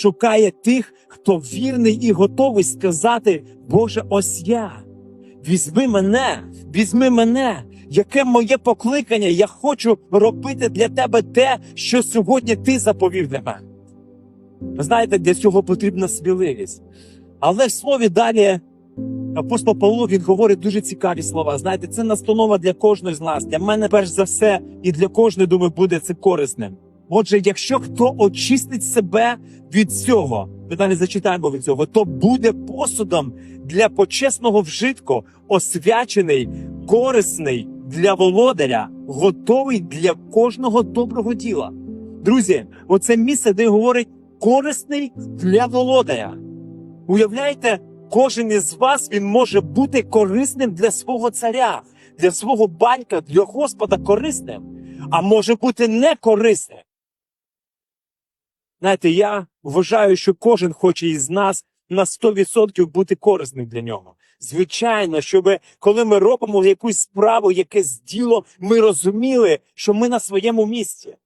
шукає тих, хто вірний і готовий сказати: Боже, ось я. Візьми мене, візьми мене, яке моє покликання. Я хочу робити для тебе те, що сьогодні ти заповів для мене. Ви знаєте, для цього потрібна сміливість. Але в слові далі апостол Павло він говорить дуже цікаві слова. Знаєте, це настанова для кожного з нас. Для мене, перш за все, і для кожної, думаю, буде це корисним. Отже, якщо хто очистить себе від цього, ми далі зачитаємо від цього, то буде посудом для почесного вжитку, освячений, корисний для володаря, готовий для кожного доброго діла. Друзі, оце місце, де говорить корисний для володаря. Уявляєте, кожен із вас він може бути корисним для свого царя, для свого батька, для Господа корисним, а може бути не корисним. Знаєте, я вважаю, що кожен хоче із нас на 100% бути корисним для нього. Звичайно, щоб коли ми робимо якусь справу, якесь діло, ми розуміли, що ми на своєму місці.